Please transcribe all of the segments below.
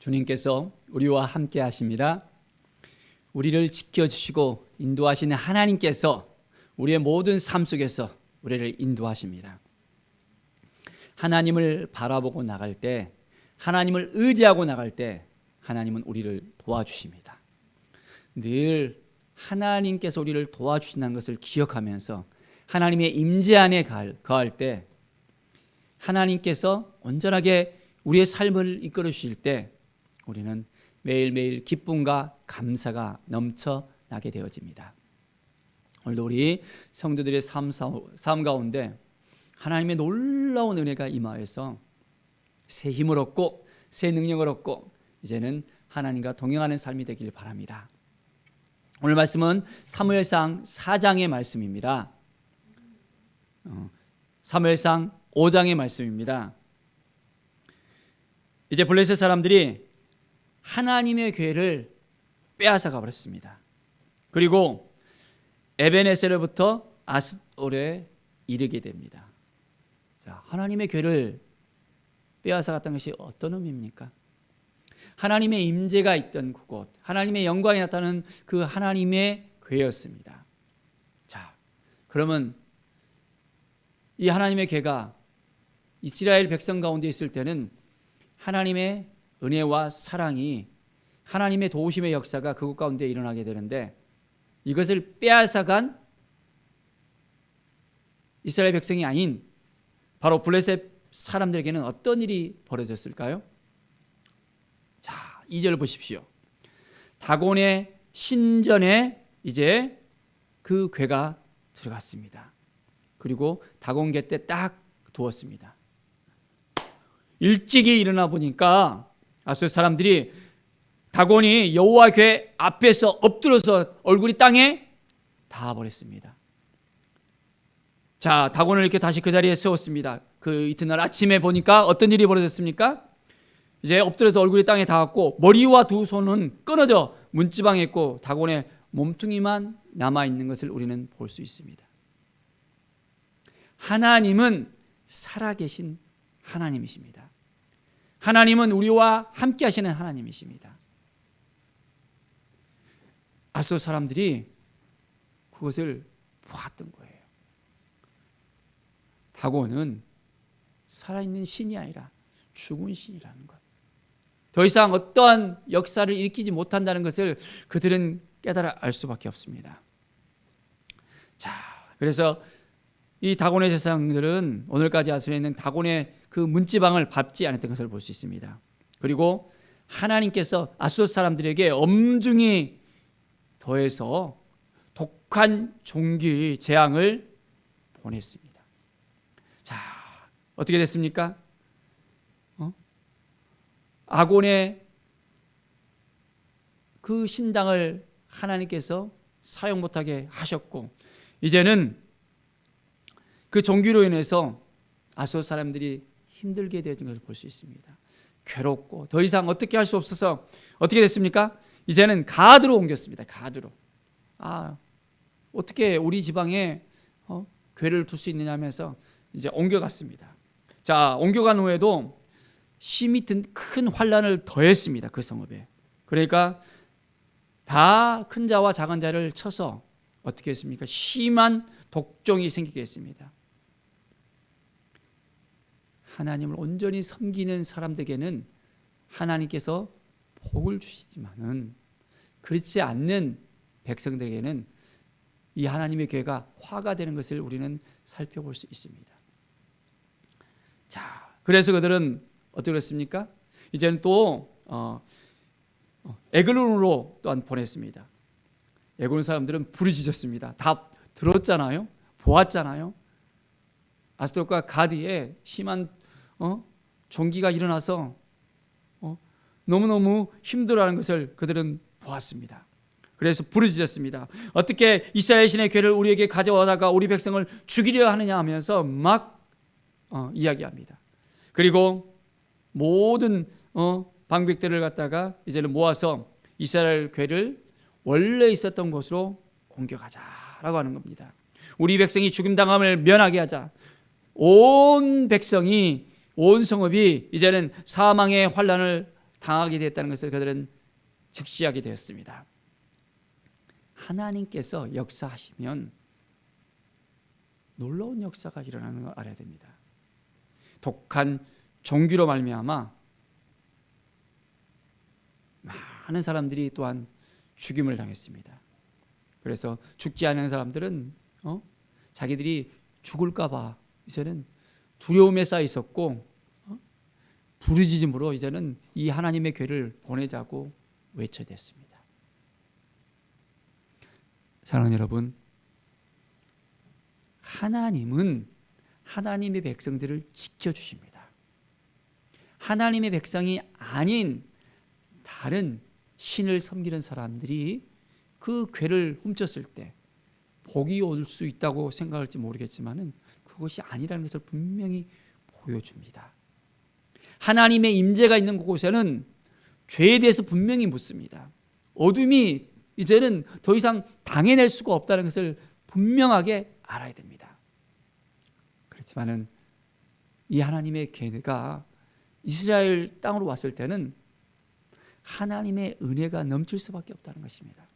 주님께서 우리와 함께 하십니다. 우리를 지켜주시고 인도하시는 하나님께서 우리의 모든 삶 속에서 우리를 인도하십니다. 하나님을 바라보고 나갈 때, 하나님을 의지하고 나갈 때, 하나님은 우리를 도와주십니다. 늘 하나님께서 우리를 도와주신다는 것을 기억하면서 하나님의 임재 안에 거할 때, 하나님께서 온전하게 우리의 삶을 이끌어 주실 때, 우리는 매일매일 기쁨과 감사가 넘쳐나게 되어집니다. 오늘도 우리 성도들의 삶, 삶 가운데 하나님의 놀라운 은혜가 임하여서 새 힘을 얻고 새 능력을 얻고 이제는 하나님과 동행하는 삶이 되길 바랍니다. 오늘 말씀은 사무엘상 4장의 말씀입니다. 어, 사무엘상 5장의 말씀입니다. 이제 블레셋 사람들이 하나님의 괴를 빼앗아 가 버렸습니다. 그리고 에베네셀로부터 아스올에 이르게 됩니다. 자, 하나님의 괴를 빼앗아 갔던 것이 어떤 의미입니까? 하나님의 임재가 있던 그곳, 하나님의 영광이 나타나는 그 하나님의 괴였습니다. 자, 그러면 이 하나님의 괴가 이스라엘 백성 가운데 있을 때는 하나님의 은혜와 사랑이 하나님의 도우심의 역사가 그곳 가운데 일어나게 되는데 이것을 빼앗아간 이스라엘 백성이 아닌 바로 블레셋 사람들에게는 어떤 일이 벌어졌을까요? 자, 2절 보십시오. 다곤의 신전에 이제 그 괴가 들어갔습니다. 그리고 다곤 곁에 딱 두었습니다. 일찍이 일어나 보니까 아수 사람들이 다곤이 여호와 궤 앞에서 엎드려서 얼굴이 땅에 닿아 버렸습니다. 자, 다곤을 이렇게 다시 그 자리에 세웠습니다. 그 이튿날 아침에 보니까 어떤 일이 벌어졌습니까? 이제 엎드려서 얼굴이 땅에 닿았고 머리와 두 손은 끊어져 문지방에 있고 다곤의 몸뚱이만 남아 있는 것을 우리는 볼 수 있습니다. 하나님은 살아계신 하나님이십니다. 하나님은 우리와 함께 하시는 하나님이십니다. 아수 사람들이 그것을 보았던 거예요. 다곤은 살아있는 신이 아니라 죽은 신이라는 것. 더 이상 어떠한 역사를 일으키지 못한다는 것을 그들은 깨달아 알 수밖에 없습니다. 자, 그래서 이 다곤의 세상들은 오늘까지 아수에 있는 다곤의 그 문지방을 밟지 않았던 것을 볼 수 있습니다. 그리고 하나님께서 아수 사람들에게 엄중히 더해서 독한 종기 재앙을 보냈습니다. 자, 어떻게 됐습니까? 어? 아곤의 그 신당을 하나님께서 사용 못하게 하셨고 이제는 그 종기로 인해서 아소 사람들이 힘들게 되어진 것을 볼 수 있습니다. 괴롭고 더 이상 어떻게 할 수 없어서 어떻게 됐습니까? 이제는 가드로 옮겼습니다. 가드로. 아 어떻게 우리 지방에 어, 괴를 둘 수 있느냐 하면서 이제 옮겨갔습니다. 자 옮겨간 후에도 심히 큰 환란을 더했습니다. 그 성읍에. 그러니까 다 큰 자와 작은 자를 쳐서 어떻게 했습니까? 심한 독종이 생기게 했습니다. 하나님을 온전히 섬기는 사람들에게는 하나님께서 복을 주시지만은 그렇지 않는 백성들에게는 이 하나님의 교회가 화가 되는 것을 우리는 살펴볼 수 있습니다. 자, 그래서 그들은 어떻게 했습니까? 이제는 또 어, 어 에글론으로 또한 보냈습니다. 에글론 사람들은 부르짖었습니다. 다 들었잖아요, 보았잖아요. 아스돌과 가디에 심한 어? 종기가 일어나서 어? 너무너무 힘들어하는 것을 그들은 보았습니다. 그래서 부르짖었습니다. 어떻게 이스라엘 신의 괴를 우리에게 가져와다가 우리 백성을 죽이려 하느냐 하면서 막 어, 이야기합니다. 그리고 모든 어, 방백들을 갖다가 이제는 모아서 이스라엘 괴를 원래 있었던 곳으로 옮겨가자라고 하는 겁니다. 우리 백성이 죽임 당함을 면하게 하자. 온 백성이 온 성읍이 이제는 사망의 환란을 당하게 되었다는 것을 그들은 즉시하게 되었습니다. 하나님께서 역사하시면 놀라운 역사가 일어나는 걸 알아야 됩니다. 독한 종기로 말미암아 많은 사람들이 또한 죽임을 당했습니다. 그래서 죽지 않은 사람들은 어? 자기들이 죽을까봐 이제는 두려움에 쌓여 있었고 어? 부르짖음으로 이제는 이 하나님의 괴를 보내자고 외쳐댔습니다. 사랑하는 여러분, 하나님은 하나님의 백성들을 지켜주십니다. 하나님의 백성이 아닌 다른 신을 섬기는 사람들이 그 괴를 훔쳤을 때 복이 올 수 있다고 생각할지 모르겠지만은 그것이 아니라는 것을 분명히 보여줍니다. 하나님의 임재가 있는 곳에는 죄에 대해서 분명히 묻습니다. 어둠이 이제는 더 이상 당해낼 수가 없다는 것을 분명하게 알아야 됩니다. 그렇지만은 이 하나님의 괴가 이스라엘 땅으로 왔을 때는 하나님의 은혜가 넘칠 수밖에 없다는 것입니다.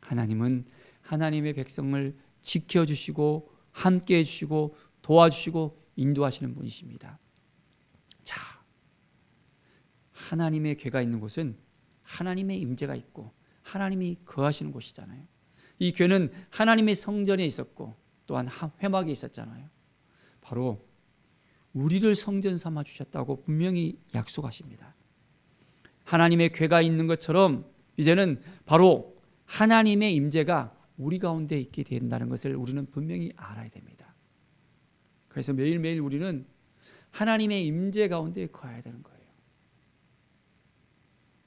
하나님은 하나님의 백성을 지켜주시고 함께 해 주시고 도와주시고 인도하시는 분이십니다. 자, 하나님의 괴가 있는 곳은 하나님의 임재가 있고 하나님이 거하시는 곳이잖아요. 이 괴는 하나님의 성전에 있었고 또한 회막에 있었잖아요. 바로 우리를 성전 삼아 주셨다고 분명히 약속하십니다. 하나님의 괴가 있는 것처럼 이제는 바로 하나님의 임재가 우리 가운데 있게 된다는 것을 우리는 분명히 알아야 됩니다. 그래서 매일매일 우리는 하나님의 임재 가운데 거해야 되는 거예요.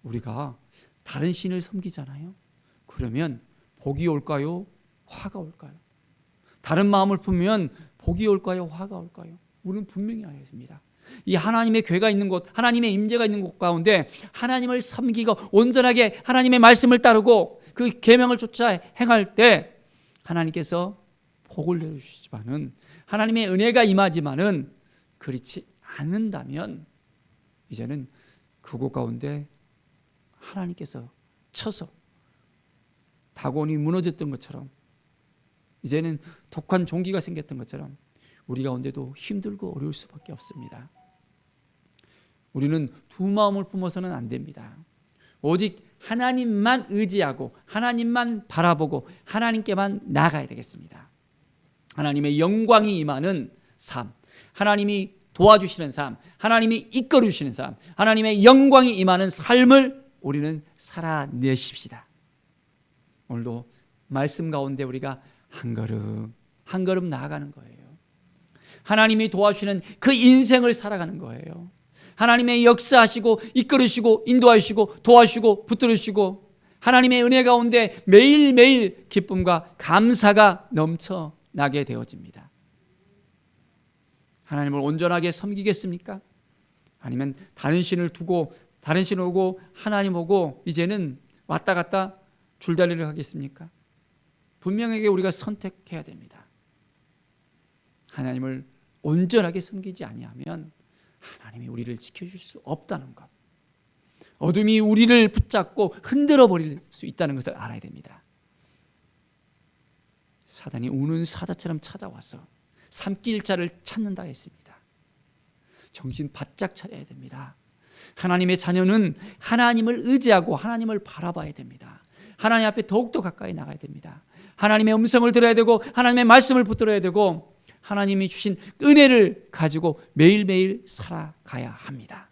우리가 다른 신을 섬기잖아요. 그러면 복이 올까요? 화가 올까요? 다른 마음을 품으면 복이 올까요? 화가 올까요? 우리는 분명히 알아야 됩니다. 이 하나님의 괴가 있는 곳, 하나님의 임재가 있는 곳 가운데 하나님을 섬기고 온전하게 하나님의 말씀을 따르고 그 계명을 쫓아 행할 때 하나님께서 복을 내려 주시지만은 하나님의 은혜가 임하지만은 그렇지 않는다면 이제는 그곳 가운데 하나님께서 쳐서 다곤이 무너졌던 것처럼 이제는 독한 종기가 생겼던 것처럼 우리 가운데도 힘들고 어려울 수밖에 없습니다. 우리는 두 마음을 품어서는 안 됩니다. 오직 하나님만 의지하고 하나님만 바라보고 하나님께만 나가야 되겠습니다. 하나님의 영광이 임하는 삶, 하나님이 도와주시는 삶, 하나님이 이끌어 주시는 삶, 하나님의 영광이 임하는 삶을 우리는 살아내십시다. 오늘도 말씀 가운데 우리가 한 걸음 한 걸음 나아가는 거예요. 하나님이 도와주시는 그 인생을 살아가는 거예요. 하나님의 역사하시고 이끌으시고 인도하시고 도와주시고 붙들으시고 하나님의 은혜 가운데 매일매일 기쁨과 감사가 넘쳐 나게 되어집니다. 하나님을 온전하게 섬기겠습니까? 아니면 다른 신을 두고 다른 신 오고 하나님 오고 이제는 왔다 갔다 줄다리를 하겠습니까? 분명하게 우리가 선택해야 됩니다. 하나님을 온전하게 섬기지 아니하면 하나님이 우리를 지켜줄 수 없다는 것. 어둠이 우리를 붙잡고 흔들어 버릴 수 있다는 것을 알아야 됩니다. 사단이 우는 사자처럼 찾아와서 삼킬 자를 찾는다 했습니다. 정신 바짝 차려야 됩니다. 하나님의 자녀는 하나님을 의지하고 하나님을 바라봐야 됩니다. 하나님 앞에 더욱더 가까이 나가야 됩니다. 하나님의 음성을 들어야 되고 하나님의 말씀을 붙들어야 되고 하나님이 주신 은혜를 가지고 매일매일 살아가야 합니다.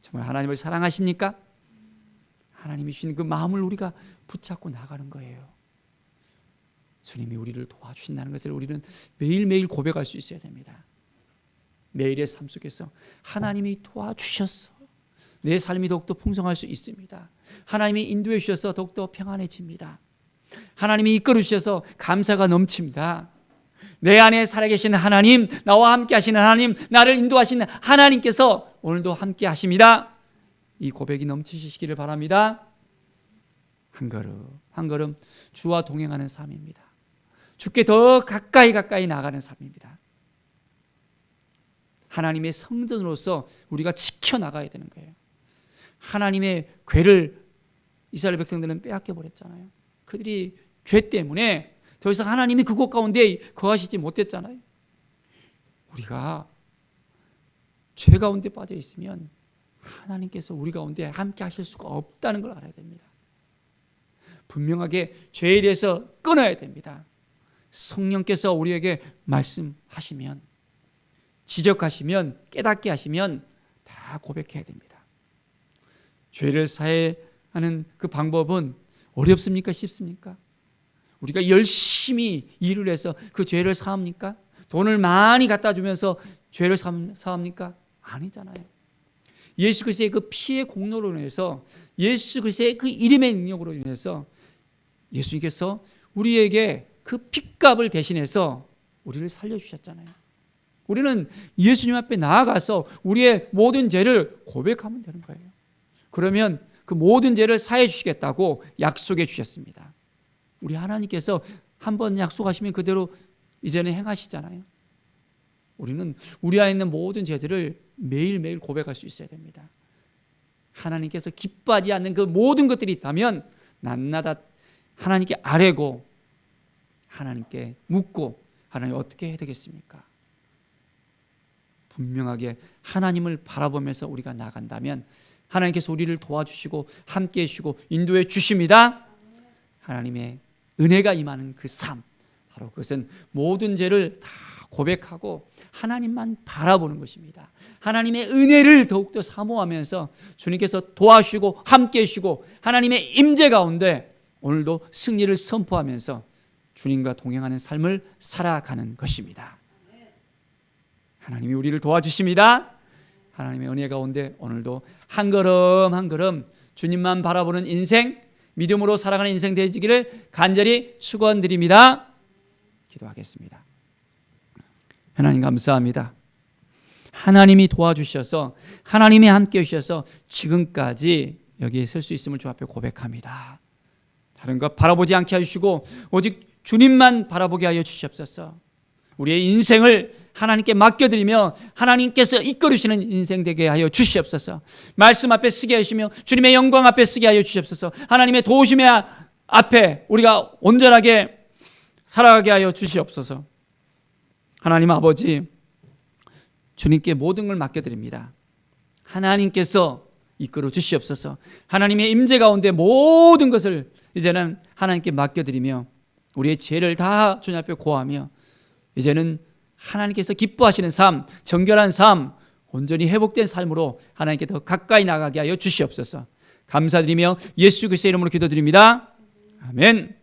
정말 하나님을 사랑하십니까? 하나님이 주신 그 마음을 우리가 붙잡고 나가는 거예요. 주님이 우리를 도와주신다는 것을 우리는 매일매일 고백할 수 있어야 됩니다. 매일의 삶 속에서 하나님이 도와주셨어. 내 삶이 더욱더 풍성할 수 있습니다. 하나님이 인도해 주셔서 더욱더 평안해집니다. 하나님이 이끌어 주셔서 감사가 넘칩니다. 내 안에 살아계신 하나님, 나와 함께 하시는 하나님, 나를 인도하시는 하나님께서 오늘도 함께 하십니다. 이 고백이 넘치시기를 바랍니다. 한 걸음, 한 걸음 주와 동행하는 삶입니다. 주께 더 가까이 가까이 나가는 삶입니다. 하나님의 성전으로서 우리가 지켜 나가야 되는 거예요. 하나님의 괴를 이스라엘 백성들은 빼앗겨 버렸잖아요. 그들이 죄 때문에 더 이상 하나님이 그곳 가운데 거하시지 못했잖아요. 우리가 죄 가운데 빠져 있으면 하나님께서 우리 가운데 함께 하실 수가 없다는 걸 알아야 됩니다. 분명하게 죄에 대해서 끊어야 됩니다. 성령께서 우리에게 말씀하시면 지적하시면 깨닫게 하시면 다 고백해야 됩니다. 죄를 사해하는 그 방법은 어렵습니까? 쉽습니까? 우리가 열심히 일을 해서 그 죄를 사합니까? 돈을 많이 갖다 주면서 죄를 사합니까? 아니잖아요. 예수 그리스도의 그 피의 공로로 인해서 예수 그리스도의 그 이름의 능력으로 인해서 예수님께서 우리에게 그 핏값을 대신해서 우리를 살려 주셨잖아요. 우리는 예수님 앞에 나아가서 우리의 모든 죄를 고백하면 되는 거예요. 그러면 그 모든 죄를 사해 주시겠다고 약속해 주셨습니다. 우리 하나님께서 한 번 약속하시면 그대로 이제는 행하시잖아요. 우리는 우리 안에 있는 모든 죄들을 매일매일 고백할 수 있어야 됩니다. 하나님께서 기뻐하지 않는 그 모든 것들이 있다면 낮나다 하나님께 아뢰고 하나님께 묻고 하나님 어떻게 해야 되겠습니까? 분명하게 하나님을 바라보면서 우리가 나간다면 하나님께서 우리를 도와주시고 함께 해주시고 인도해 주십니다. 하나님의 은혜가 임하는 그 삶, 바로 그것은 모든 죄를 다 고백하고 하나님만 바라보는 것입니다. 하나님의 은혜를 더욱더 사모하면서 주님께서 도와주시고 함께 해주시고 하나님의 임재 가운데 오늘도 승리를 선포하면서 주님과 동행하는 삶을 살아가는 것입니다. 하나님이 우리를 도와주십니다. 하나님의 은혜 가운데 오늘도 한 걸음 한 걸음 주님만 바라보는 인생, 믿음으로 살아가는 인생 되시기를 간절히 축원드립니다. 기도하겠습니다. 하나님 감사합니다. 하나님이 도와주셔서 하나님이 함께 해주셔서 지금까지 여기에 설 수 있음을 주 앞에 고백합니다. 다른 것 바라보지 않게 해주시고 오직 주님만 바라보게 하여 주시옵소서. 우리의 인생을 하나님께 맡겨드리며 하나님께서 이끌으시는 인생 되게 하여 주시옵소서. 말씀 앞에 쓰게 하시며 주님의 영광 앞에 쓰게 하여 주시옵소서. 하나님의 도우심의 앞에 우리가 온전하게 살아가게 하여 주시옵소서. 하나님 아버지, 주님께 모든 걸 맡겨드립니다. 하나님께서 이끌어 주시옵소서. 하나님의 임재 가운데 모든 것을 이제는 하나님께 맡겨드리며 우리의 죄를 다 주님 앞에 고하며 이제는 하나님께서 기뻐하시는 삶, 정결한 삶, 온전히 회복된 삶으로 하나님께 더 가까이 나가게 하여 주시옵소서. 감사드리며 예수 그리스도의 이름으로 기도드립니다. 아멘.